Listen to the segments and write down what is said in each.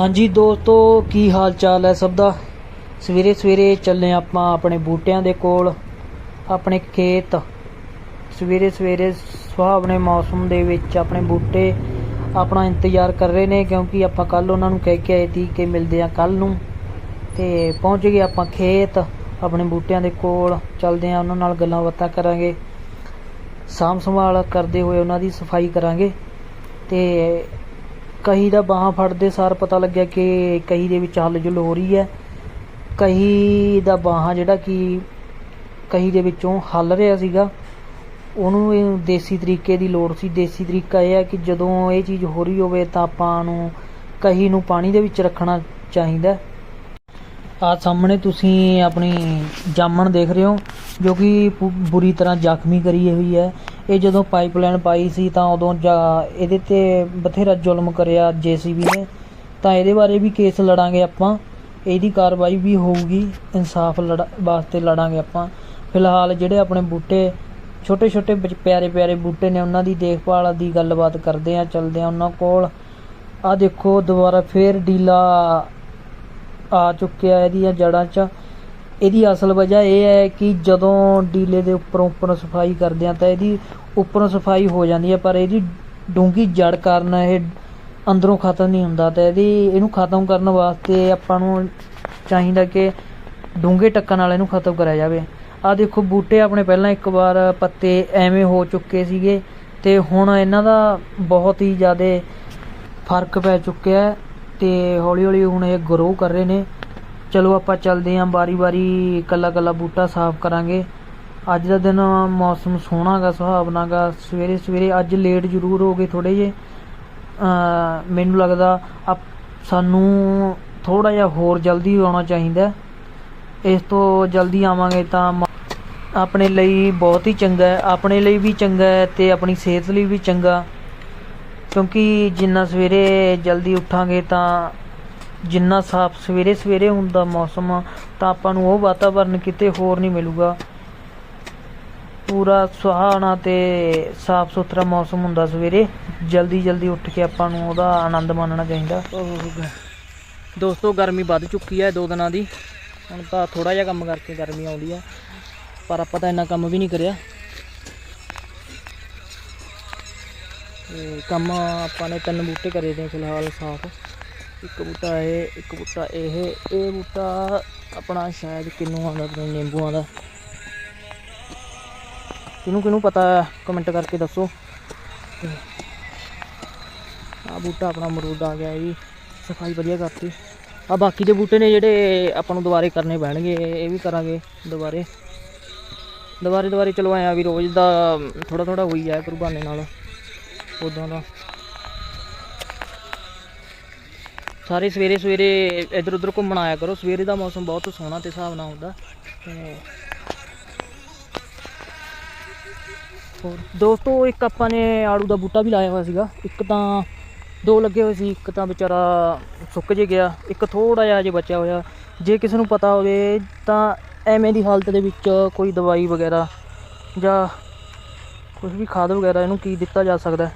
ਹਾਂਜੀ ਦੋਸਤੋ, ਕੀ ਹਾਲ ਚਾਲ ਹੈ ਸਭ ਦਾ? ਸਵੇਰੇ ਸਵੇਰੇ ਚੱਲੇ ਆਪਾਂ ਆਪਣੇ ਬੂਟਿਆਂ ਦੇ ਕੋਲ, ਆਪਣੇ ਖੇਤ। ਸਵੇਰੇ ਸਵੇਰੇ ਸੁਹਾਵਣੇ ਮੌਸਮ ਦੇ ਵਿੱਚ ਆਪਣੇ ਬੂਟੇ ਆਪਣਾ ਇੰਤਜ਼ਾਰ ਕਰ ਰਹੇ ਨੇ, ਕਿਉਂਕਿ ਆਪਾਂ ਕੱਲ ਉਹਨਾਂ ਨੂੰ ਕਹਿ ਕੇ ਆਏ ਸੀ ਕਿ ਮਿਲਦੇ ਆ ਕੱਲ ਨੂੰ। ਤੇ ਪਹੁੰਚ ਗਏ ਆਪਾਂ ਖੇਤ, ਆਪਣੇ ਬੂਟਿਆਂ ਦੇ ਕੋਲ, ਚੱਲਦੇ ਆ ਉਹਨਾਂ ਨਾਲ ਗੱਲਾਂ ਬਾਤਾਂ ਕਰਾਂਗੇ। ਸਾਂਭ ਸੰਭਾਲ ਕਰਦੇ ਹੋਏ ਉਹਨਾਂ ਦੀ ਸਫ਼ਾਈ ਕਰਾਂਗੇ। ਤੇ ਕਹੀ ਦਾ ਬਾਹਾਂ ਫੜਦੇ ਸਾਰ ਪਤਾ ਲੱਗਿਆ ਕਿ ਕਹੀ ਦੇ ਵਿੱਚ ਹੱਲ ਜੁਲ ਹੋ ਰਹੀ ਹੈ। ਕਹੀ ਦਾ ਬਾਹਾਂ ਜਿਹੜਾ ਕਿ ਕਹੀ ਦੇ ਵਿੱਚੋਂ ਹੱਲ ਰਿਹਾ ਸੀਗਾ, ਉਹਨੂੰ ਦੇਸੀ ਤਰੀਕੇ ਦੀ ਲੋੜ ਸੀ। ਦੇਸੀ ਤਰੀਕਾ ਇਹ ਹੈ ਕਿ ਜਦੋਂ ਇਹ ਚੀਜ਼ ਹੋ ਰਹੀ ਹੋਵੇ ਤਾਂ ਆਪਾਂ ਨੂੰ ਕਹੀ ਨੂੰ ਪਾਣੀ ਦੇ ਵਿੱਚ ਰੱਖਣਾ ਚਾਹੀਦਾ ਆ ਸਾਹਮਣੇ ਤੁਸੀਂ ਆਪਣੀ ਜਾਮਣ ਦੇਖ ਰਹੇ ਹੋ, ਜੋ ਕਿ ਬੁਰੀ ਤਰ੍ਹਾਂ ਜ਼ਖਮੀ ਕਰੀ ਹੋਈ ਹੈ। ਇਹ ਜਦੋਂ ਪਾਈਪਲਾਈਨ ਪਾਈ ਸੀ ਤਾਂ ਉਦੋਂ ਜਾ- ਇਹਦੇ ਤੇ ਬਥੇਰਾ ਜ਼ੁਲਮ ਕਰਿਆ ਜੀਸੀਬੀ ਨੇ। ਤਾਂ ਇਹਦੇ ਬਾਰੇ ਵੀ ਕੇਸ ਲੜਾਂਗੇ ਆਪਾਂ। ਇਹਦੀ ਕਾਰਵਾਈ ਵੀ ਹੋਊਗੀ। ਇਨਸਾਫ ਲੜ, ਵਾਸਤੇ ਲੜਾਂਗੇ ਆਪਾਂ। ਫਿਲਹਾਲ ਜਿਹੜੇ ਆਪਣੇ ਬੂਟੇ ਛੋਟੇ ਛੋਟੇ ਪਿਆਰੇ ਪਿਆਰੇ ਬੂਟੇ ਨੇ ਉਹਨਾਂ ਦੀ ਦੇਖਭਾਲ ਦੀ ਗੱਲਬਾਤ ਕਰਦੇ ਆ ਚੱਲਦੇ ਆ ਉਹਨਾਂ ਕੋਲ। ਆ ਦੇਖੋ, ਦੁਬਾਰਾ ਫੇਰ ਡੀਲਾ ਆ ਚੁੱਕਿਆ ਇਹਦੀਆਂ ਜੜ੍ਹਾਂ 'ਚ। ਇਹਦੀ ਅਸਲ ਵਜ੍ਹਾ ਇਹ ਹੈ ਕਿ ਜਦੋਂ ਡੀਲੇ ਦੇ ਉੱਪਰੋਂ ਉੱਪਰੋਂ ਸਫ਼ਾਈ ਕਰਦੇ ਆ ਤਾਂ ਇਹਦੀ ਉੱਪਰੋਂ ਸਫ਼ਾਈ ਹੋ ਜਾਂਦੀ ਹੈ, ਪਰ ਇਹਦੀ ਡੂੰਗੀ ਜੜ ਕਾਰਨ ਇਹ ਅੰਦਰੋਂ ਖਤਮ ਨਹੀਂ ਹੁੰਦਾ ਤਾਂ ਇਹਦੀ, ਇਹਨੂੰ ਖਤਮ ਕਰਨ ਵਾਸਤੇ ਆਪਾਂ ਨੂੰ ਚਾਹੀਦਾ ਕਿ ਡੂੰਘੇ ਟੱਕਣ ਨਾਲ ਇਹਨੂੰ ਖਤਮ ਕਰਿਆ ਜਾਵੇ। ਆ ਦੇਖੋ, ਬੂਟੇ ਆਪਣੇ ਪਹਿਲਾਂ ਇੱਕ ਵਾਰ ਪੱਤੇ ਐਵੇਂ ਹੋ ਚੁੱਕੇ ਸੀਗੇ ਤੇ ਹੁਣ ਇਹਨਾਂ ਦਾ ਬਹੁਤ ਹੀ ਜ਼ਿਆਦਾ ਫ਼ਰਕ ਪੈ ਚੁੱਕਿਆ ਹੈ ਤੇ ਹੌਲੀ ਹੌਲੀ ਹੁਣ ਇਹ ਗਰੋ ਕਰ ਰਹੇ ਨੇ। ਚਲੋ ਆਪਾਂ ਚੱਲਦੇ ਆਂ ਬਾਰੀ-ਬਾਰੀ ਕੱਲਾ-ਕੱਲਾ ਬੂਟਾ ਸਾਫ਼ ਕਰਾਂਗੇ। ਅੱਜ ਦਾ ਦਿਨ ਮੌਸਮ ਸੋਹਣਾ ਗਾ, ਸੁਹਾਵਣਾ ਗਾ। ਸਵੇਰੇ ਸਵੇਰੇ ਅੱਜ ਲੇਟ ਜ਼ਰੂਰ ਹੋ ਗਏ ਥੋੜੇ ਜੇ ਮੈਨੂੰ ਲੱਗਦਾ ਆਪ ਸਾਨੂੰ ਥੋੜਾ ਜਿਹਾ ਹੋਰ ਜਲਦੀ ਆਉਣਾ ਚਾਹੀਦਾ। ਇਸ ਤੋਂ ਜਲਦੀ ਆਵਾਂਗੇ ਤਾਂ ਮ- ਆਪਣੇ ਲਈ ਬਹੁਤ ਹੀ ਚੰਗਾ ਹੈ। ਆਪਣੇ ਲਈ ਵੀ ਚੰਗਾ ਹੈ ਤੇ ਆਪਣੀ ਸਿਹਤ ਲਈ ਵੀ ਚੰਗਾ। ਕਿਉਂਕਿ ਜਿੰਨਾ ਸਵੇਰੇ ਜਲਦੀ ਉੱਠਾਂਗੇ ਤਾਂ ਜਿੰਨਾ ਸਾਫ਼ ਸਵੇਰੇ ਸਵੇਰੇ ਹੁੰਦਾ ਮੌਸਮ, ਤਾਂ ਆਪਾਂ ਨੂੰ ਉਹ ਵਾਤਾਵਰਨ ਕਿਤੇ ਹੋਰ ਨਹੀਂ ਮਿਲੂਗਾ। ਪੂਰਾ ਸੁਹਾਵਣਾ ਤੇ ਸਾਫ਼ ਸੁਥਰਾ ਮੌਸਮ ਹੁੰਦਾ ਸਵੇਰੇ। ਜਲਦੀ ਜਲਦੀ ਉੱਠ ਕੇ ਆਪਾਂ ਨੂੰ ਉਹਦਾ ਆਨੰਦ ਮਾਣਨਾ ਚਾਹੀਦਾ। ਦੋਸਤੋ, ਗਰਮੀ ਵੱਧ ਚੁੱਕੀ ਹੈ ਦੋ ਦਿਨਾਂ ਦੀ। ਹੁਣ ਤਾਂ ਥੋੜਾ ਜਿਹਾ ਕੰਮ ਕਰਕੇ ਗਰਮੀ ਆਉਂਦੀ ਆ। ਪਰ ਆਪਾਂ ਤਾਂ ਇੰਨਾ ਕੰਮ ਵੀ ਨਹੀਂ ਕਰਿਆ। ਕੰਮ ਆਪਾਂ ਨੇ ਤਿੰਨ ਬੂਟੇ ਕਰੇ ਦੇ ਫਿਲਹਾਲ ਸਾਫ਼। ਇੱਕ ਬੂਟਾ ਇਹ ਇੱਕ ਬੂਟਾ ਇਹ ਇਹ ਬੂਟਾ ਆਪਣਾ ਸ਼ਾਇਦ ਕਿੰਨੂਆਂ ਦਾ ਪਤਾ ਨਿੰਬੂਆਂ ਦਾ ਕਿਹਨੂੰ ਕਿਹਨੂੰ ਪਤਾ ਕਮੈਂਟ ਕਰਕੇ ਦੱਸੋ। ਆ ਬੂਟਾ ਆਪਣਾ ਅਮਰੂਦ ਆ ਗਿਆ ਇਹ ਵੀ ਸਫ਼ਾਈ ਵਧੀਆ ਕਰਤੀ। ਆ ਬਾਕੀ ਦੇ ਬੂਟੇ ਨੇ ਜਿਹੜੇ ਆਪਾਂ ਨੂੰ ਦੁਬਾਰੇ ਕਰਨੇ ਪੈਣਗੇ, ਇਹ ਵੀ ਕਰਾਂਗੇ ਦੁਬਾਰੇ। ਦੁਬਾਰੇ ਦੁਬਾਰੇ ਚਲਵਾਇਆ ਵੀ ਰੋਜ਼ ਦਾ ਥੋੜਾ ਥੋੜਾ ਹੋਈ ਜਾਏ ਕੁਰਬਾਨੇ ਨਾਲ, ਉਦਾਂ ਦਾ। ਸਾਰੇ ਸਵੇਰੇ ਸਵੇਰੇ ਇੱਧਰ ਉੱਧਰ ਘੁੰਮਣ ਆਇਆ ਕਰੋ। ਸਵੇਰੇ ਦਾ ਮੌਸਮ ਬਹੁਤ ਸੋਹਣਾ ਤੇ ਹਿਸਾਬ ਨਾਲ ਹੁੰਦਾ। ਤੇ ਹੋਰ, ਦੋਸਤੋ, ਇੱਕ ਆਪਾਂ ਨੇ ਆੜੂ ਦਾ ਬੂਟਾ ਵੀ ਲਾਇਆ ਹੋਇਆ ਸੀਗਾ। ਇੱਕ ਤਾਂ ਦੋ ਲੱਗੇ ਹੋਏ ਸੀ, ਇੱਕ ਤਾਂ ਵਿਚਾਰਾ ਸੁੱਕ ਜੇ ਗਿਆ, ਇੱਕ ਥੋੜਾ ਜਿਹਾ ਜੇ ਬਚਿਆ ਹੋਇਆ। ਜੇ ਕਿਸੇ ਨੂੰ ਪਤਾ ਹੋਵੇ ਤਾਂ ਐਵੇਂ ਦੀ ਹਾਲਤ ਦੇ ਵਿੱਚ ਕੋਈ ਦਵਾਈ ਵਗੈਰਾ ਜਾਂ ਕੁਝ ਵੀ ਖਾਦ ਵਗੈਰਾ ਇਹਨੂੰ ਕੀ ਦਿੱਤਾ ਜਾ ਸਕਦਾ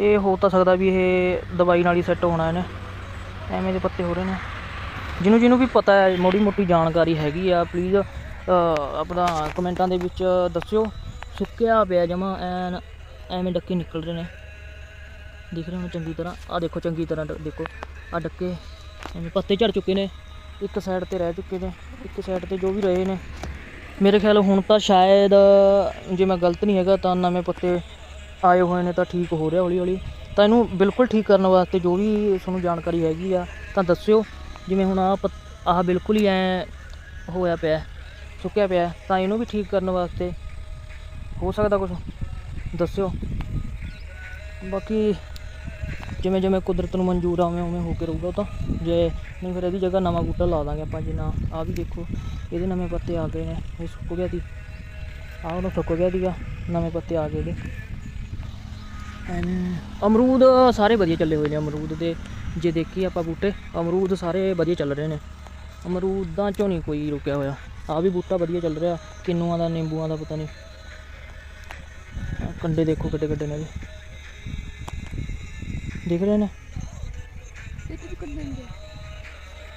ਇਹ ਹੋ ਤਾਂ ਸਕਦਾ ਵੀ ਇਹ ਦਵਾਈ ਨਾਲ ਹੀ ਸੈੱਟ ਹੋਣਾ ਇਹਨੇ। ਐਵੇਂ ਦੇ ਪੱਤੇ ਹੋ ਰਹੇ ਨੇ। ਜਿਹਨੂੰ ਜਿਹਨੂੰ ਵੀ ਪਤਾ ਹੈ, ਮੋੜੀ ਮੋਟੀ ਜਾਣਕਾਰੀ ਹੈਗੀ ਆ ਪਲੀਜ਼ ਆਪਣਾ ਕਮੈਂਟਾਂ ਦੇ ਵਿੱਚ ਦੱਸਿਓ। ਸੁੱਕਿਆ ਪਿਆ ਜਮਾ, ਐਨ, ਐਵੇਂ ਡੱਕੇ ਨਿਕਲ ਰਹੇ ਨੇ। ਦਿਖ ਰਹੇ ਹੋ ਚੰਗੀ ਤਰ੍ਹਾਂ। ਆ ਦੇਖੋ, ਚੰਗੀ ਤਰ੍ਹਾਂ ਦੇਖੋ ਆ ਡੱਕੇ ਐਵੇਂ ਪੱਤੇ ਝੜ ਚੁੱਕੇ ਨੇ। ਇੱਕ ਸਾਈਡ ਤੇ ਰਹਿ ਚੁੱਕੇ ਨੇ, ਇੱਕ ਸਾਈਡ ਤੇ ਜੋ ਵੀ ਰਹੇ ਨੇ। ਮੇਰੇ ਖਿਆਲ ਹੁਣ ਤਾਂ ਸ਼ਾਇਦ, ਜੇ ਮੈਂ ਗਲਤ ਨਹੀਂ ਹੈਗਾ, ਤਾਂ ਨਵੇਂ ਪੱਤੇ ਆਏ ਹੋਏ ਨੇ ਤਾਂ ਠੀਕ ਹੋ ਰਿਹਾ ਹੌਲੀ ਹੌਲੀ ਤਾਂ ਇਹਨੂੰ ਬਿਲਕੁਲ ਠੀਕ ਕਰਨ ਵਾਸਤੇ ਜੋ ਵੀ ਤੁਹਾਨੂੰ ਜਾਣਕਾਰੀ ਹੈਗੀ ਆ, ਤਾਂ ਦੱਸਿਓ। ਜਿਵੇਂ ਹੁਣ ਆਹ ਪੱਤ- ਆਹ ਬਿਲਕੁਲ ਹੀ ਐ ਹੋਇਆ ਪਿਆ, ਸੁੱਕਿਆ ਪਿਆ, ਤਾਂ ਇਹਨੂੰ ਵੀ ਠੀਕ ਕਰਨ ਵਾਸਤੇ ਹੋ ਸਕਦਾ ਕੁਝ ਦੱਸਿਓ। ਬਾਕੀ ਜਿਵੇਂ ਜਿਵੇਂ ਕੁਦਰਤ ਨੂੰ ਮਨਜ਼ੂਰ ਆ, ਉਵੇਂ ਉਵੇਂ ਹੋ ਕੇ ਰਹੂਗਾ ਉਹ ਤਾਂ। ਜੇ ਨਹੀਂ ਫਿਰ ਇਹਦੀ ਜਗ੍ਹਾ ਨਵਾਂ ਬੂਟਾ ਲਾ ਦਾਂਗੇ ਆਪਾਂ ਜਿੰਨਾ ਆ ਵੀ ਦੇਖੋ, ਇਹਦੇ ਨਵੇਂ ਪੱਤੇ ਆ ਗਏ ਨੇ, ਇਹ ਸੁੱਕ ਗਿਆ ਸੀ। ਆਹ ਉਹਨੂੰ ਸੁੱਕ ਗਿਆ ਸੀਗਾ, ਨਵੇਂ ਪੱਤੇ ਆ ਗਏ ਇਹਦੇ। ਐਨ ਅਮਰੂਦ ਸਾਰੇ ਵਧੀਆ ਚੱਲੇ ਹੋਏ ਨੇ, ਅਮਰੂਦ ਦੇ। ਜੇ ਦੇਖੀ ਆਪਾਂ ਬੂਟੇ, ਅਮਰੂਦ ਸਾਰੇ ਵਧੀਆ ਚੱਲ ਰਹੇ ਨੇ। ਅਮਰੂਦਾਂ ਚੋਂ ਨਹੀਂ ਕੋਈ ਰੁਕਿਆ ਹੋਇਆ। ਆ ਵੀ ਬੂਟਾ ਵਧੀਆ ਚੱਲ ਰਿਹਾ, ਕਿੰਨੂਆਂ ਦਾ, ਨਿੰਬੂਆਂ ਦਾ, ਪਤਾ ਨਹੀਂ। ਕੰਡੇ ਦੇਖੋ ਕਿੱਡੇ ਕਿੱਡੇ ਨੇ ਇਹਦੇ। ਦਿਖ ਰਹੇ ਨੇ? ਕੱਢਣ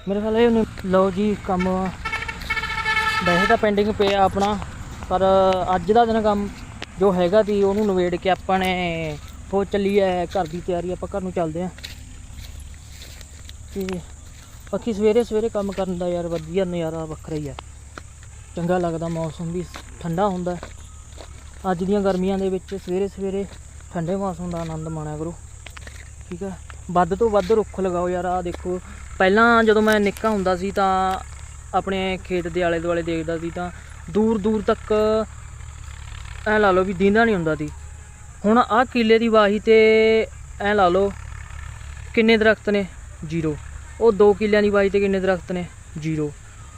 ਮੇਰੇ ਖਿਆਲ ਇਹ ਲਓ ਜੀ, ਕੰਮ ਵੈਸੇ ਤਾਂ ਪੈਂਡਿੰਗ ਪਿਆ ਆਪਣਾ, ਪਰ ਅੱਜ ਦਾ ਦਿਨ ਕੰਮ ਜੋ ਹੈਗਾ ਸੀ, ਉਹਨੂੰ ਨਵੇੜ ਕੇ ਆਪਾਂ ਨੇ ਹੋ ਚੱਲੀ ਹੈ, ਘਰ ਦੀ ਤਿਆਰੀ ਆਪਾਂ ਘਰ ਨੂੰ ਚੱਲਦੇ ਆਂ ਤੇ ਬਾਕੀ ਸਵੇਰੇ ਸਵੇਰੇ ਕੰਮ ਕਰਨ ਦਾ ਯਾਰ ਵਧੀਆ ਨਜ਼ਾਰਾ ਵੱਖਰਾ ਹੀ ਹੈ। ਚੰਗਾ ਲੱਗਦਾ ਮੌਸਮ ਵੀ, ਠੰਡਾ ਹੁੰਦਾ ਅੱਜ ਦੀਆਂ ਗਰਮੀਆਂ ਦੇ ਵਿੱਚ ਸਵੇਰੇ ਸਵੇਰੇ ਠੰਡੇ ਮੌਸਮ ਦਾ ਆਨੰਦ ਮਾਣਿਆ ਕਰੋ। ਠੀਕ ਹੈ, ਵੱਧ ਤੋਂ ਵੱਧ ਰੁੱਖ ਲਗਾਓ ਯਾਰ ਆ ਦੇਖੋ। ਪਹਿਲਾਂ ਜਦੋਂ ਮੈਂ ਨਿੱਕਾ ਹੁੰਦਾ ਸੀ ਤਾਂ ਆਪਣੇ ਖੇਤ ਦੇ ਆਲੇ ਦੁਆਲੇ ਦੇਖਦਾ ਸੀ ਤਾਂ ਦੂਰ ਦੂਰ ਤੱਕ ਐ ਲਾ ਲਓ ਵੀ ਦੀਂਦਾ ਨਹੀਂ ਹੁੰਦਾ ਸੀ। ਹੁਣ ਆਹ ਕਿੱਲੇ ਦੀ ਵਾਹੀ ਤੇ ਐ ਲਾ ਲਓ ਕਿੰਨੇ ਦਰਖਤ ਨੇ? ਜ਼ੀਰੋ। ਉਹ 2 ਕਿੱਲਿਆਂ ਦੀ ਵਾਹੀ ਤੇ ਕਿੰਨੇ ਦਰਖਤ ਨੇ? ਜ਼ੀਰੋ।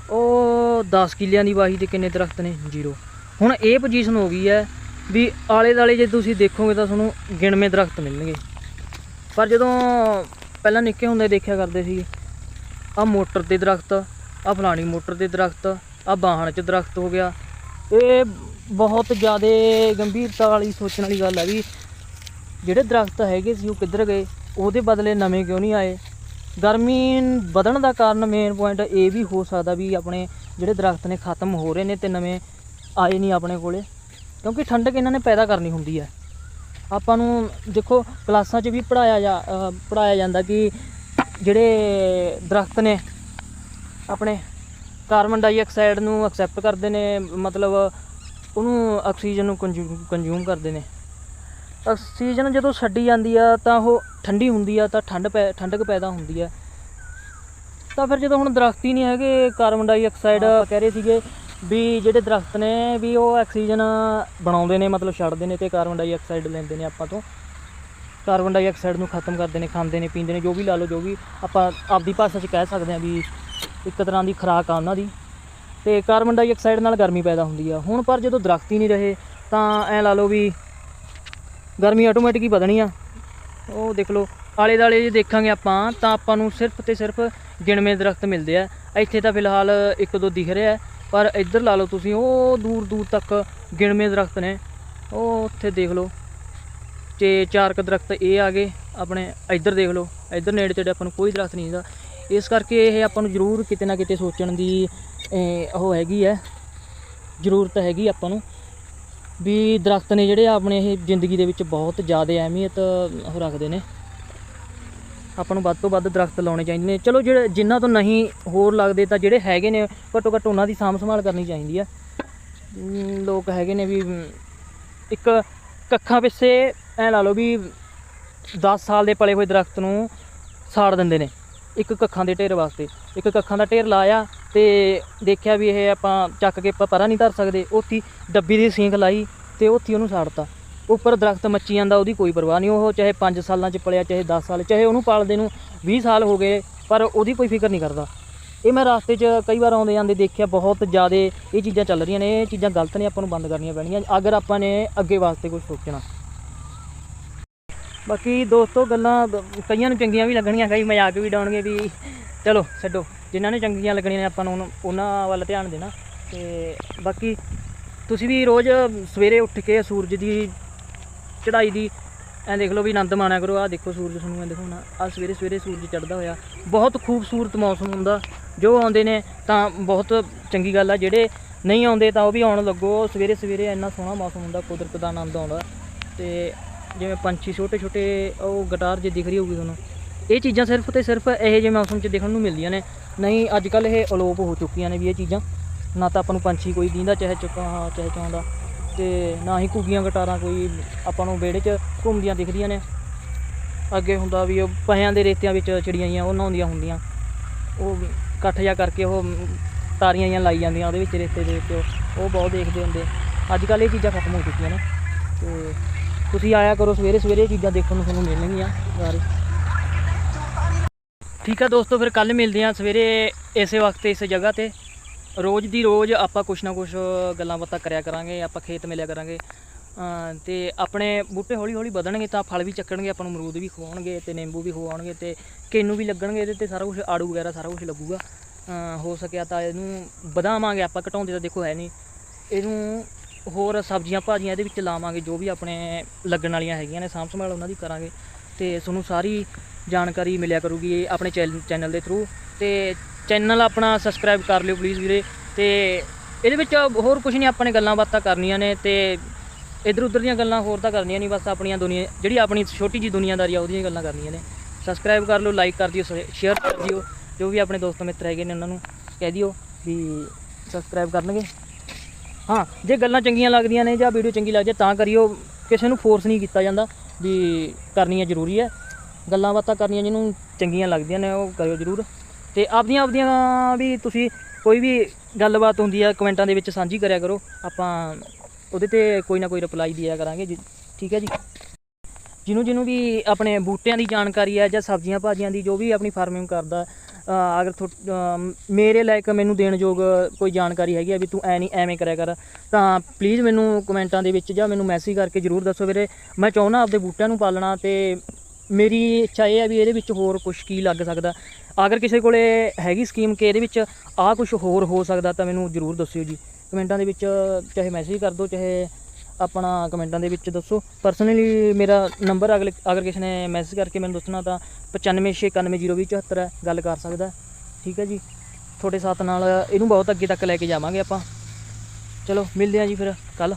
ਉਹ 10 ਕਿੱਲਿਆਂ ਦੀ ਵਾਹੀ ਤੇ ਕਿੰਨੇ ਦਰਖਤ ਨੇ? ਜ਼ੀਰੋ। ਹੁਣ ਇਹ ਪੋਜੀਸ਼ਨ ਹੋ ਗਈ ਹੈ ਵੀ ਆਲੇ ਦਾਲੇ ਜੇ ਤੁਸੀਂ ਦੇਖੋਗੇ ਤਾਂ ਤੁਹਾਨੂੰ ਗਿਣਵੇਂ ਦਰਖਤ ਮਿਲਣਗੇ। ਪਰ ਜਦੋਂ ਪਹਿਲਾਂ ਨਿੱਕੇ ਹੁੰਦੇ ਦੇਖਿਆ ਕਰਦੇ ਸੀ ਆ ਮੋਟਰ 'ਤੇ ਦਰਖਤ ਆ ਫਲਾਣੀ ਮੋਟਰ 'ਤੇ ਦਰਖਤ ਆ ਬਾਹਣ 'ਚ ਦਰਖਤ ਹੋ ਗਿਆ। ਇਹ ਬਹੁਤ ਜ਼ਿਆਦਾ ਗੰਭੀਰਤਾ ਵਾਲੀ ਸੋਚਣ ਵਾਲੀ ਗੱਲ ਆ ਵੀ ਜਿਹੜੇ ਦਰਖਤ ਹੈਗੇ ਸੀ ਉਹ ਕਿੱਧਰ ਗਏ? ਉਹਦੇ ਬਦਲੇ ਨਵੇਂ ਕਿਉਂ ਨਹੀਂ ਆਏ? ਗਰਮੀ ਵਧਣ ਦਾ ਕਾਰਨ ਮੇਨ ਪੁਆਇੰਟ ਇਹ ਵੀ ਹੋ ਸਕਦਾ ਵੀ ਆਪਣੇ ਜਿਹੜੇ ਦਰਖਤ ਨੇ ਖਤਮ ਹੋ ਰਹੇ ਨੇ ਤੇ ਨਵੇਂ ਆਏ ਨਹੀਂ ਆਪਣੇ ਕੋਲੇ। ਕਿਉਂਕਿ ਠੰਡਕ ਇਹਨਾਂ ਨੇ ਪੈਦਾ ਕਰਨੀ ਹੁੰਦੀ ਹੈ ਆਪਾਂ ਨੂੰ ਦੇਖੋ ਕਲਾਸਾਂ 'ਚ ਵੀ ਪੜਾਇਆ ਜਾ ਅ, ਪੜਾਇਆ ਜਾਂਦਾ ਕਿ ਜਿਹੜੇ ਦਰਖਤ ਨੇ ਆਪਣੇ ਕਾਰਬਨ ਡਾਈਆਕਸਾਈਡ ਨੂੰ ਐਕਸੈਪਟ ਕਰਦੇ ਨੇ ਮਤਲਬ ਉਹਨੂੰ ਆਕਸੀਜਨ ਨੂੰ ਕੰਜ਼ਿਊਮ ਕਰਦੇ ਨੇ। ਆਕਸੀਜਨ ਜਦੋਂ ਛੱਡੀ ਜਾਂਦੀ ਆ ਤਾਂ ਉਹ ਠੰਡੀ ਹੁੰਦੀ ਆ ਤਾਂ ਠੰਡ ਠੰਡਕ ਪੈਦਾ ਹੁੰਦੀ ਆ। ਤਾਂ ਫਿਰ ਜਦੋਂ ਹੁਣ ਦਰਖਤ ਹੀ ਨਹੀਂ ਹੈਗੇ ਕਾਰਬਨ ਡਾਈਆਕਸਾਈਡ ਕਹਿ ਰਹੇ ਸੀਗੇ ਵੀ ਜਿਹੜੇ ਦਰਖਤ ਨੇ ਵੀ ਉਹ ਆਕਸੀਜਨ ਬਣਾਉਂਦੇ ਨੇ ਮਤਲਬ ਛੱਡਦੇ ਨੇ ਤੇ ਕਾਰਬਨ ਡਾਈਆਕਸਾਈਡ ਲੈਂਦੇ ਨੇ ਆਪਾਂ ਤੋਂ। ਕਾਰਬਨ ਡਾਈਆਕਸਾਈਡ ਨੂੰ ਖਤਮ ਕਰਦੇ ਨੇ ਖਾਂਦੇ ਨੇ ਪੀਂਦੇ ਨੇ ਜੋ ਵੀ ਲਾ ਲਓ ਜੋ ਵੀ ਆਪਾਂ ਆਪਦੀ ਭਾਸ਼ਾ 'ਚ ਕਹਿ ਸਕਦੇ ਹਾਂ ਵੀ ਇੱਕ ਤਰ੍ਹਾਂ ਦੀ ਖੁਰਾਕ ਆ ਉਹਨਾਂ ਦੀ। ਤੇ ਕਾਰਬਨ ਡਾਈਆਕਸਾਈਡ ਨਾਲ ਗਰਮੀ ਪੈਦਾ ਹੁੰਦੀ ਆ। ਹੁਣ ਪਰ ਜਦੋਂ ਦਰਖਤ ਹੀ ਨਹੀਂ ਰਹੇ, ਤਾਂ ਐ ਲਾ ਲਓ ਵੀ ਗਰਮੀ ਆਟੋਮੈਟਿਕ ਹੀ ਵਧਣੀ ਆ। ਉਹ ਦੇਖ ਲਓ ਆਲੇ ਦਾਲੇ ਜੇ ਦੇਖਾਂਗੇ ਆਪਾਂ, ਤਾਂ ਆਪਾਂ ਨੂੰ ਸਿਰਫ ਤੇ ਸਿਰਫ ਗਿਣਵੇਂ ਦਰਖਤ ਮਿਲਦੇ ਆ। ਇੱਥੇ ਤਾਂ ਫਿਲਹਾਲ ਇੱਕ ਦੋ ਦਿਖ ਰਿਹਾ ਪਰ ਇੱਧਰ ਲਾ ਲਓ ਤੁਸੀਂ, ਉਹ ਦੂਰ ਦੂਰ ਤੱਕ ਗਿਣਵੇਂ ਦਰਖਤ ਨੇ। ਉਹ ਉੱਥੇ ਦੇਖ ਲਓ, ਤੇ ਚਾਰ ਕ ਦਰਖਤ ਇਹ ਆ ਗਏ, ਆਪਣੇ ਇੱਧਰ ਦੇਖ ਲਓ, ਇੱਧਰ ਨੇੜੇ ਤੇੜੇ ਆਪਾਂ ਨੂੰ ਕੋਈ ਦਰਖਤ ਨਹੀਂ ਦਿਖਦਾ ਇਸ ਕਰਕੇ ਇਹ ਆਪਾਂ ਨੂੰ ਜ਼ਰੂਰ ਕਿਤੇ ਨਾ ਕਿਤੇ ਸੋਚਣ ਦੀ ਉਹ ਹੈਗੀ ਹੈ ਜ਼ਰੂਰਤ ਹੈਗੀ ਆਪਾਂ ਨੂੰ ਵੀ ਦਰਖਤ ਨੇ ਜਿਹੜੇ ਆਪਣੇ ਇਹ ਜ਼ਿੰਦਗੀ ਦੇ ਵਿੱਚ ਬਹੁਤ ਜ਼ਿਆਦਾ ਅਹਿਮੀਅਤ ਉਹ ਰੱਖਦੇ ਨੇ। ਆਪਾਂ ਨੂੰ ਵੱਧ ਤੋਂ ਵੱਧ ਦਰਖਤ ਲਾਉਣੇ ਚਾਹੀਦੇ ਨੇ। ਚਲੋ ਜਿਹੜੇ ਜਿਨ੍ਹਾਂ ਤੋਂ ਨਹੀਂ ਹੋਰ ਲੱਗਦੇ ਤਾਂ ਜਿਹੜੇ ਹੈਗੇ ਨੇ, ਘੱਟੋ ਘੱਟ ਉਹਨਾਂ ਦੀ ਸਾਂਭ ਸੰਭਾਲ ਕਰਨੀ ਚਾਹੀਦੀ ਆ ਲੋਕ ਹੈਗੇ ਨੇ ਵੀ ਇੱਕ ਕੱਖਾਂ ਪਿੱਛੇ ਐ ਲਾ ਲਓ ਵੀ 10 ਸਾਲ ਦੇ ਪਲੇ ਹੋਏ ਦਰਖਤ ਨੂੰ ਸਾੜ ਦਿੰਦੇ ਨੇ। ਇੱਕ ਕੱਖਾਂ ਦੇ ਢੇਰ ਵਾਸਤੇ। ਇੱਕ ਕੱਖਾਂ ਦਾ ਢੇਰ ਲਾਇਆ ਤੇ ਦੇਖਿਆ ਵੀ ਇਹ ਆਪਾਂ ਚੱਕ ਕੇ ਆਪਾਂ ਪਰਾਂ ਨਹੀਂ ਧਰ ਸਕਦੇ। ਉੱਥੀ ਡੱਬੀ ਦੀ ਸੀਂਖ ਲਾਈ ਤੇ ਉੱਥੀ ਉਹਨੂੰ ਸਾੜਤਾ। ਉੱਪਰ ਦਰਖਤ ਮੱਚੀ ਜਾਂਦਾ ਉਹਦੀ ਕੋਈ ਪਰਵਾਹ ਨਹੀਂ। ਉਹ ਚਾਹੇ 5 ਸਾਲਾਂ ਚ ਪਲਿਆ, ਚਾਹੇ 10 ਸਾਲ, ਚਾਹੇ ਉਹਨੂੰ ਪਾਲਦੇ ਨੂੰ 20 ਸਾਲ ਹੋ ਗਏ, ਪਰ ਉਹਦੀ ਕੋਈ ਫਿਕਰ ਨਹੀਂ ਕਰਦਾ। ਇਹ ਮੈਂ ਰਸਤੇ 'ਚ ਕਈ ਵਾਰ ਆਉਂਦੇ ਜਾਂਦੇ ਦੇਖਿਆ, ਬਹੁਤ ਜ਼ਿਆਦਾ ਇਹ ਚੀਜ਼ਾਂ ਚੱਲ ਰਹੀਆਂ ਨੇ, ਇਹ ਚੀਜ਼ਾਂ ਗਲਤ ਨੇ, ਆਪਾਂ ਨੂੰ ਬੰਦ ਕਰਨੀਆਂ ਪੈਣੀਆਂ। ਅਗਰ ਆਪਾਂ ਨੇ ਅੱਗੇ ਵਾਸਤੇ ਕੁਝ ਸੋਚਣਾ। ਬਾਕੀ ਦੋਸਤੋ ਗੱਲਾਂ ਦ- ਕਈਆਂ ਨੂੰ ਚੰਗੀਆਂ ਵੀ ਲੱਗਣੀਆਂ, ਕਈ ਮਜ਼ਾਕ ਵੀ ਡਾਉਣਗੇ ਵੀ ਚਲੋ ਛੱਡੋ। ਜਿਨ੍ਹਾਂ ਨੂੰ ਚੰਗੀਆਂ ਲੱਗਣੀਆਂ ਨੇ, ਆਪਾਂ ਨੂੰ ਉਹਨਾਂ- ਉਹਨਾਂ ਵੱਲ ਧਿਆਨ ਦੇਣਾ। ਤੇ ਬਾਕੀ ਤੁਸੀਂ ਵੀ ਰੋਜ਼ ਸਵੇਰੇ ਉੱਠ ਕੇ ਸੂਰਜ ਦੀ ਚੜ੍ਹਾਈ ਦੀ ਐਂ ਦੇਖ ਲਓ ਵੀ ਆਨੰਦ ਮਾਣਿਆ ਕਰੋ। ਆਹ ਦੇਖੋ ਸੂਰਜ ਤੁਹਾਨੂੰ ਮੈਂ ਦਿਖਾਉਣਾ। ਆਹ ਸਵੇਰੇ ਸਵੇਰੇ ਸੂਰਜ ਚੜ੍ਹਦਾ ਹੋਇਆ। ਬਹੁਤ ਖੂਬਸੂਰਤ ਮੌਸਮ ਹੁੰਦਾ। ਜੋ ਆਉਂਦੇ ਨੇ ਤਾਂ ਬਹੁਤ ਚੰਗੀ ਗੱਲ ਆ। ਜਿਹੜੇ ਨਹੀਂ ਆਉਂਦੇ ਤਾਂ ਉਹ ਵੀ ਆਉਣ ਲੱਗੋ। ਸਵੇਰੇ ਸਵੇਰੇ ਇੰਨਾ ਸੋਹਣਾ ਮੌਸਮ ਹੁੰਦਾ, ਕੁਦਰਤ ਦਾ ਆਨੰਦ ਆਉਂਦਾ। ਤੇ ਜਿਵੇਂ ਪੰਛੀ ਛੋਟੇ ਛੋਟੇ, ਉਹ ਗਟਾਰ ਜੇ ਦਿਖ ਰਹੀ ਹੋਊਗੀ ਤੁਹਾਨੂੰ। ਇਹ ਚੀਜ਼ਾਂ ਸਿਰਫ ਤੇ ਸਿਰਫ ਇਹੋ ਜਿਹੇ ਮੌਸਮ 'ਚ ਦੇਖਣ ਨੂੰ ਮਿਲਦੀਆਂ ਨੇ। ਨਹੀਂ ਅੱਜ ਕੱਲ ਇਹ ਅਲੋਪ ਹੋ ਚੁੱਕੀਆਂ ਨੇ ਵੀ ਇਹ ਚੀਜ਼ਾਂ। ਨਾ ਤਾਂ ਆਪਾਂ ਨੂੰ ਪੰਛੀ ਕੋਈ ਦੀਂਦਾ ਚਾਹੇ ਚੁੱਕਾ ਚਾਹੇ ਚਾਹੁੰਦਾ ਤੇ ਨਾ ਹੀ ਘੁੱਗੀਆਂ ਗਟਾਰਾਂ ਕੋਈ ਆਪਾਂ ਨੂੰ ਵਿਹੜੇ 'ਚ ਘੁੰਮਦੀਆਂ ਦਿਖਦੀਆਂ ਨੇ। ਅੱਗੇ ਹੁੰਦਾ ਵੀ ਉਹ ਪਹਿਆਂ ਦੇ ਰੇਤਿਆਂ ਵਿੱਚ ਚਿੜੀਆਂ ਜੀਆਂ ਉਹ ਨਹਾਉਂਦੀਆਂ ਹੁੰਦੀਆਂ। ਉਹ ਇਕੱਠ ਜਾ ਕਰਕੇ ਉਹ ਤਾਰੀਆਂ ਜੀਆਂ ਲਾਈ ਜਾਂਦੀਆਂ ਉਹਦੇ ਵਿੱਚ ਰੇਤੇ ਦੇ ਵਿੱਚ, ਉਹ- ਉਹ ਬਹੁਤ ਦੇਖਦੇ ਹੁੰਦੇ। ਅੱਜ ਕੱਲ ਇਹ ਚੀਜ਼ਾਂ ਖਤਮ ਹੋ ਚੁੱਕੀਆਂ ਨੇ। ਤੇ ਤੁਸੀਂ ਆਇਆ ਕਰੋ ਸਵੇਰੇ ਸਵੇਰੇ, ਇਹ ਚੀਜ਼ਾਂ ਦੇਖਣ ਨੂੰ ਤੁਹਾਨੂੰ ਮਿਲਣਗੀਆਂ ਸਾਰੇ। ਠੀਕ ਆ ਦੋਸਤੋ, ਫਿਰ ਕੱਲ ਮਿਲਦੇ ਆ ਸਵੇਰੇ ਇਸੇ ਵਕਤ, ਇਸ ਜਗ੍ਹਾ ਤੇ। ਰੋਜ਼ ਦੀ ਰੋਜ਼ ਆਪਾਂ ਕੁਛ ਨਾ ਕੁਛ ਗੱਲਾਂ ਬਾਤਾਂ ਕਰਿਆ ਕਰਾਂਗੇ, ਆਪਾਂ ਖੇਤ ਮਿਲਿਆ ਕਰਾਂਗੇ। ਅਮ ਤੇ ਆਪਣੇ ਬੂਟੇ ਹੌਲੀ ਹੌਲੀ ਵਧਣਗੇ ਤਾਂ ਫਲ ਵੀ ਚੱਕਣਗੇ, ਆਪਾਂ ਨੂੰ ਅਮਰੂਦ ਵੀ ਖਵਾਉਣਗੇ ਤੇ ਨਿੰਬੂ ਵੀ ਖਵਾਉਣਗੇ ਤੇ ਕੇਨੂ ਵੀ ਲੱਗਣਗੇ ਇਹਦੇ ਤੇ, ਸਾਰਾ ਕੁਝ ਆੜੂ ਵਗੈਰਾ, ਸਾਰਾ ਕੁਝ ਲੱਗੂਗਾ। ਹੋ ਸਕਿਆ ਤਾਂ ਇਹਨੂੰ ਵਧਾਵਾਂਗੇ ਆਪਾਂ, ਘਟਾਉਂਦੇ ਤਾਂ ਦੇਖੋ ਹੈ ਨਹੀਂ। ਇਹਨੂੰ ਹੋਰ ਸਬਜ਼ੀਆਂ ਭਾਜੀਆਂ ਇਹਦੇ ਵਿੱਚ ਲਾਵਾਂਗੇ, ਜੋ ਵੀ ਆਪਣੇ ਲੱਗਣ ਵਾਲੀਆਂ ਹੈਗੀਆਂ ਨੇ, ਸਾਂਭ ਸੰਭਾਲ ਉਹਨਾਂ ਦੀ ਕਰਾਂਗੇ। ਤੇ ਤੁਹਾਨੂੰ ਸਾਰੀ ਜਾਣਕਾਰੀ ਮਿਲਿਆ ਕਰੂਗੀ ਆਪਣੇ ਚੈਨਲ ਦੇ ਥਰੂ ਤੇ ਚੈਨਲ ਆਪਣਾ ਸਬਸਕ੍ਰਾਈਬ ਕਰ ਲਿਓ ਪਲੀਜ਼ ਵੀਰੇ। ਤੇ ਇਹਦੇ ਵਿੱਚ ਹੋਰ ਕੁਝ ਨਹੀਂ, ਆਪਾਂ ਨੇ ਗੱਲਾਂ ਬਾਤਾਂ ਕਰਨੀਆਂ ਨੇ ਤੇ ਇਧਰ ਉਧਰ ਦੀਆਂ ਗੱਲਾਂ ਹੋਰ ਤਾਂ ਕਰਨੀਆਂ ਨਹੀਂ, ਬਸ ਆਪਣੀਆਂ ਦੁਨੀਆ, ਜਿਹੜੀ ਆਪਣੀ ਛੋਟੀ ਜੀ ਦੁਨੀਆਦਾਰੀ ਆ, ਉਹਦੀਆਂ ਗੱਲਾਂ ਕਰਨੀਆਂ ਨੇ। ਸਬਸਕ੍ਰਾਈਬ ਕਰ ਲਓ ਲਾਈਕ ਕਰ ਦਿਓ ਸ਼ੇਅਰ ਕਰ ਦਿਓ। ਜੋ ਵੀ ਆਪਣੇ ਦੋਸਤ ਮਿੱਤਰ ਹੈਗੇ ਨੇ ਉਹਨਾਂ ਨੂੰ ਕਹਿ ਦਿਓ ਵੀ ਸਬਸਕ੍ਰਾਈਬ ਕਰਨਗੇ। ਹਾਂ, ਜੇ ਗੱਲਾਂ ਚੰਗੀਆਂ ਲੱਗਦੀਆਂ ਨੇ ਜਾਂ ਵੀਡੀਓ ਚੰਗੀ ਲੱਗਦੀ ਹੈ, ਤਾਂ ਕਰਿਓ। ਕਿਸੇ ਨੂੰ ਫੋਰਸ ਨਹੀਂ ਕੀਤਾ ਜਾਂਦਾ ਵੀ ਕਰਨੀਆਂ ਜ਼ਰੂਰੀ ਹੈ। ਗੱਲਾਂ ਬਾਤਾਂ ਕਰਨੀਆਂ ਜਿਹਨੂੰ ਚੰਗੀਆਂ ਲੱਗਦੀਆਂ ਨੇ, ਉਹ ਕਰਿਓ ਜ਼ਰੂਰ। ਤੇ ਆਪਦੀਆਂ ਆਪਦੀਆਂ ਵੀ ਤੁਸੀਂ ਕੋਈ ਵੀ ਗੱਲਬਾਤ ਹੁੰਦੀ ਆ ਕਮੈਂਟਾਂ ਦੇ ਵਿੱਚ ਸਾਂਝੀ ਕਰਿਆ ਕਰੋ। ਆਪਾਂ ਉਹਦੇ ਤੇ ਕੋਈ ਨਾ ਕੋਈ ਰਿਪਲਾਈ ਦਿਆ ਕਰਾਂਗੇ ਜੀ। ਠੀਕ ਹੈ ਜੀ? ਜਿਹਨੂੰ ਜਿਹਨੂੰ ਵੀ ਆਪਣੇ ਬੂਟਿਆਂ ਦੀ ਜਾਣਕਾਰੀ ਹੈ ਜਾਂ ਸਬਜ਼ੀਆਂ ਭਾਜੀਆਂ ਦੀ, ਜੋ ਵੀ ਆਪਣੀ ਫਾਰਮਿੰਗ ਕਰਦਾ ਅਗਰ ਥੋ- ਮੇਰੇ ਲਾਇਕ ਮੈਨੂੰ ਦੇਣ ਯੋਗ ਕੋਈ ਜਾਣਕਾਰੀ ਹੈਗੀ ਆ ਵੀ ਤੂੰ ਐ ਨਹੀਂ, ਐਵੇਂ ਕਰਿਆ ਕਰ, ਤਾਂ ਪਲੀਜ਼ ਮੈਨੂੰ ਕਮੈਂਟਾਂ ਦੇ ਵਿੱਚ ਜਾਂ ਮੈਨੂੰ ਮੈਸੇਜ ਕਰਕੇ ਜਰੂਰ ਦੱਸੋ ਵੀਰੇ। ਮੈਂ ਚਾਹੁੰਦਾ ਆਪਦੇ ਬੂਟਿਆਂ ਨੂੰ ਪਾਲਣਾ ਤੇ ਮੇਰੀ ਇੱਛਾ ਇਹ ਹੈ ਵੀ ਇਹਦੇ ਵਿੱਚ ਹੋਰ ਕੁਝ ਕੀ ਲੱਗ ਸਕਦਾ। ਅਗਰ ਕਿਸੇ ਕੋਲੇ ਹੈਗੀ ਸਕੀਮ ਕਿ ਇਹਦੇ ਵਿੱਚ ਆਹ ਕੁਝ ਹੋਰ ਹੋ ਸਕਦਾ ਤਾਂ ਮੈਨੂੰ ਜਰੂਰ ਦੱਸਿਓ ਜੀ। ਕਮੈਂਟਾਂ ਦੇ ਵਿੱਚ ਚਾਹੇ ਮੈਸੇਜ ਕਰ ਦਿਓ, ਚਾਹੇ ਆਪਣਾ ਕਮੈਂਟਾਂ ਦੇ ਵਿੱਚ ਦੱਸੋ। ਪਰਸਨਲੀ ਮੇਰਾ ਨੰਬਰ ਅਗਲੇ, ਅਗਰ ਕਿਸੇ ਨੇ ਮੈਸੇਜ ਕਰਕੇ ਮੈਨੂੰ ਦੱਸਣਾ ਤਾਂ 95692074 ਹੈ, ਗੱਲ ਕਰ ਸਕਦਾ ਠੀਕ ਹੈ ਜੀ? ਤੁਹਾਡੇ ਸਾਥ ਨਾਲ ਇਹਨੂੰ ਬਹੁਤ ਅੱਗੇ ਤੱਕ ਲੈ ਕੇ ਜਾਵਾਂਗੇ ਆਪਾਂ। ਚਲੋ, ਮਿਲਦੇ ਹਾਂ ਜੀ ਫਿਰ ਕੱਲ